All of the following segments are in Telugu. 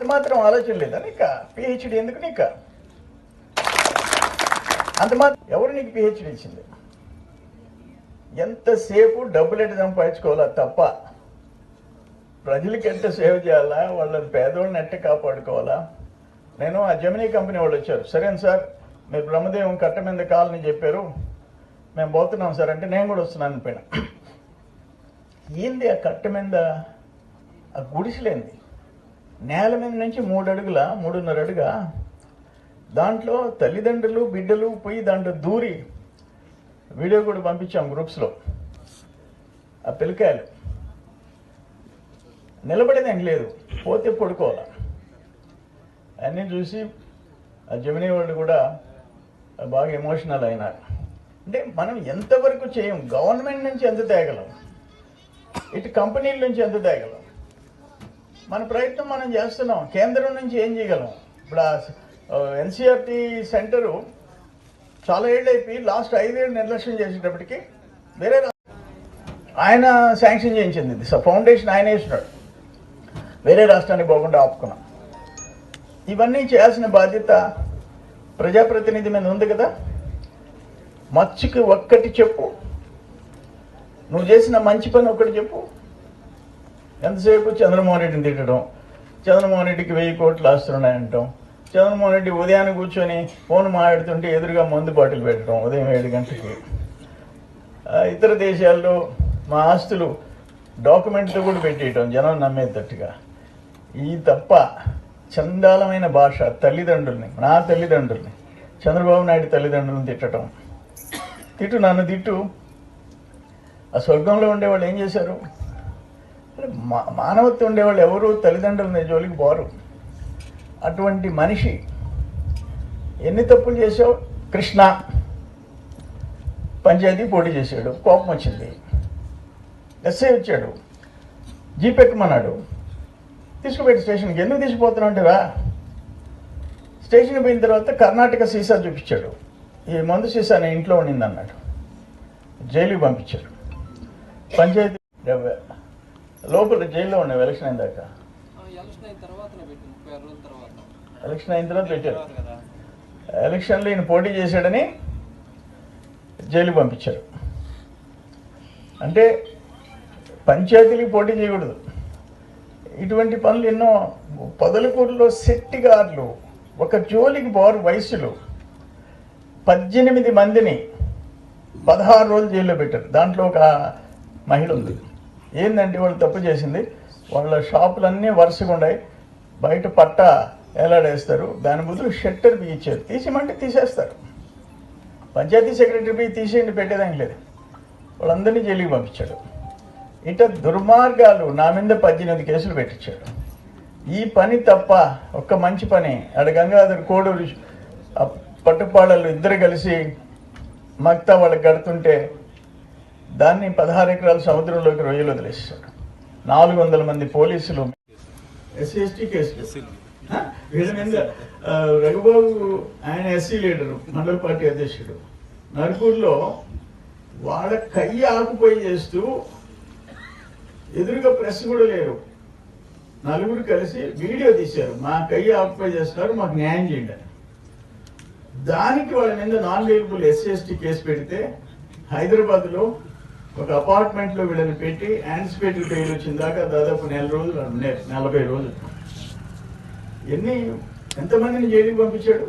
అది మాత్రం ఆలోచన లేదా నీక? పిహెచ్డి ఎందుకు నీక? అంత మాత్రం ఎవరు నీకు పిహెచ్డి ఇచ్చింది? ఎంతసేపు డబ్బులు ఎట్టు సంపాదించుకోవాలా తప్ప? ప్రజలకి ఎంత సేవ చేయాలా? వాళ్ళని పేదోళ్ళని ఎట్ట కాపాడుకోవాలా? నేను ఆ జమినీ కంపెనీ వాళ్ళు వచ్చారు. సరేనా సార్ మీరు బ్రహ్మదేవం కట్ట మీద కాలని చెప్పారు. మేము పోతున్నాం సార్ అంటే నేను కూడా వస్తున్నాను అనిపోయినా ఏంది ఆ కట్ట మీద? ఆ గుడిసెలేంది? నేల మీద నుంచి మూడు అడుగుల మూడున్నర అడుగా దాంట్లో తల్లిదండ్రులు బిడ్డలు పోయి దాంట్లో దూరి వీడియో కూడా పంపించాం గ్రూప్స్లో ఆ పిల్లకాయలు. నిలబడేది ఏం లేదు. పోతే పడుకోవాలి. అన్నీ చూసి ఆ జమినీ వాళ్ళు కూడా బాగా ఎమోషనల్ అయినారు. అంటే మనం ఎంతవరకు చేయం? గవర్నమెంట్ నుంచి ఎంత తేగలం? ఇటు కంపెనీల నుంచి ఎంత తేగలం? మన ప్రయత్నం మనం చేస్తున్నాం. కేంద్రం నుంచి ఏం చేయగలం? ఇప్పుడు ఎన్సీఆర్టీ సెంటరు చాలా ఏళ్ళు అయిపోయి లాస్ట్ ఐదేళ్ళు నిర్లక్ష్యం చేసేటప్పటికి వేరే ఆయన శాంక్షన్ చేయించింది. ఇది ఫౌండేషన్ ఆయన వేసినాడు వేరే రాష్ట్రానికి పోకుండా ఆపుకున్నాం. ఇవన్నీ చేయాల్సిన బాధ్యత ప్రజాప్రతినిధి మీద ఉంది కదా? మచ్చుకి ఒక్కటి చెప్పు. నువ్వు చేసిన మంచి పని ఒకటి చెప్పు. ఎంతసేపు చంద్రమోహన్ రెడ్డిని తిట్టడం? చంద్రమోహన్ రెడ్డికి వెయ్యి కోట్లు ఆస్తున్నాయంటాం చంద్రమోహన్ రెడ్డి ఉదయాన్నే కూర్చొని ఫోన్ మాట్లాడుతుంటే ఎదురుగా మందు బాటిల్ పెట్టడం ఉదయం ఏడు గంటలకి. ఇతర దేశాల్లో మా ఆస్తులు డాక్యుమెంట్తో కూడా పెట్టేయటం జనం నమ్మేటట్టుగా. ఈ తప్ప చందాలమైన భాష తల్లిదండ్రుల్ని నా తల్లిదండ్రుల్ని చంద్రబాబు నాయుడు తల్లిదండ్రులను తిట్టడం తిట్టు నన్ను తిట్టు. ఆ స్వర్గంలో ఉండేవాళ్ళు ఏం చేశారు? మానవత్వం ఉండేవాళ్ళు ఎవరు? తల్లిదండ్రుల జోలికి పోరు. అటువంటి మనిషి ఎన్ని తప్పులు చేసావు కృష్ణ పంచాయతీ పోటీ చేశాడు కోపం వచ్చింది. ఎస్ఐ వచ్చాడు జీప్ తీసుకుపోయి స్టేషన్కి ఎందుకు తీసుకుపోతున్నావు అంటే రా స్టేషన్కి పోయిన తర్వాత కర్ణాటక సీసా చూపించాడు. ఈ మందు సీసా నేను ఇంట్లో ఉండింది అన్నాడు జైలుకి పంపించాడు. పంచాయతీ లోపల జైల్లో ఉన్నాయి ఎలక్షన్ అయిన దాకా? ఎలక్షన్ అయిన తర్వాత పెట్టి ముప్పై ఆరు రోజుల తర్వాత. ఎలక్షన్ అయిన తర్వాత పెట్టారు. ఎలక్షన్లో ఈయన పోటీ చేశాడని జైలు పంపించారు. అంటే పంచాయతీలకు పోటీ చేయకూడదు. ఇటువంటి పనులు ఎన్నో పొదలకూరులో శెట్టిగారులు ఒక జోలికి పోరు వయసులో పద్దెనిమిది మందిని పదహారు రోజులు జైల్లో పెట్టారు. దాంట్లో ఒక మహిళ ఉంది. ఏందండి వాళ్ళు తప్పు చేసింది? వాళ్ళ షాపులన్నీ వరుసగా ఉన్నాయి బయట పట్ట ఎలాడేస్తారు దాని బదులు షట్టర్ బిగించారు తీసేమంటే తీసేస్తారు. పంచాయతీ సెక్రటరీ పోయి తీసేయండి పెట్టేదానికి లేదు. వాళ్ళందరినీ జైలుకి పంపించాడు. ఇట దుర్మార్గాలు నా మీద పద్దెనిమిది కేసులు పెట్టించాడు. ఈ పని తప్ప ఒక్క మంచి పని. ఆడ గంగాధర్ కోడూరు పట్టుపాడలు ఇద్దరు కలిసి మక్త వాళ్ళకి కడుతుంటే దాన్ని పదహారు ఎకరాల సముద్రంలోకి రొయ్యలు వదిలేసాడు నాలుగు వందల మంది పోలీసులు ఎస్సీ ఎస్టీ కేసులు. వీళ్ళ మీద రఘుబాబు ఆయన ఎస్సీ లీడరు మండల పార్టీ అధ్యక్షుడు. నరుకూరులో వాళ్ళ కయ్యి ఆకుపోయి చేస్తూ ఎదురుగా ప్రెస్ కూడా లేరు. నలుగురు కలిసి వీడియో తీశారు. మా కయ్యి ఆకుపోయి చేస్తున్నారు మాకు న్యాయం చేయండి దానికి వాళ్ళ మీద non bailable SC ST case పెడితే హైదరాబాద్లో ఒక అపార్ట్మెంట్లో వీళ్ళని పెట్టి యాంటిసిపేటరీ బెయిల్ వచ్చిన దాకా దాదాపు నెల రోజులు నలభై రోజులు. ఎన్ని? ఎంతమందిని జైలుకి పంపించాడు?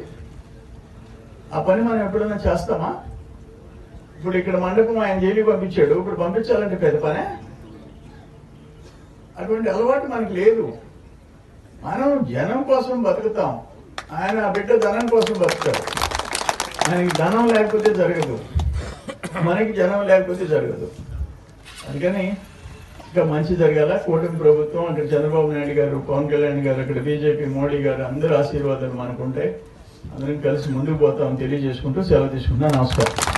ఆ పని మనం ఎప్పుడైనా చేస్తామా? ఇప్పుడు ఇక్కడ మండపం ఆయన జైలుకి పంపించాడు. ఇప్పుడు పంపించాలంటే పెద్ద పనే? అటువంటి అలవాటు మనకి లేదు. మనం జనం కోసం బతుకుతాం. ఆయన ఆ బిడ్డ ధనం కోసం బతుకుతాడు. ఆయనకి ధనం లేకపోతే జరగదు. మనకి జనం లేకపోతే జరగదు. అందుకని ఇంకా మంచి జరగాల. కూటమి ప్రభుత్వం అక్కడ చంద్రబాబు నాయుడు గారు పవన్ కళ్యాణ్ గారు అక్కడ బీజేపీ మోడీ గారు అందరూ ఆశీర్వాదాలు మనకుంటే అందరం కలిసి ముందుకు పోతామని తెలియజేసుకుంటూ సెలవు తీసుకుంటున్నాను. నమస్కారం.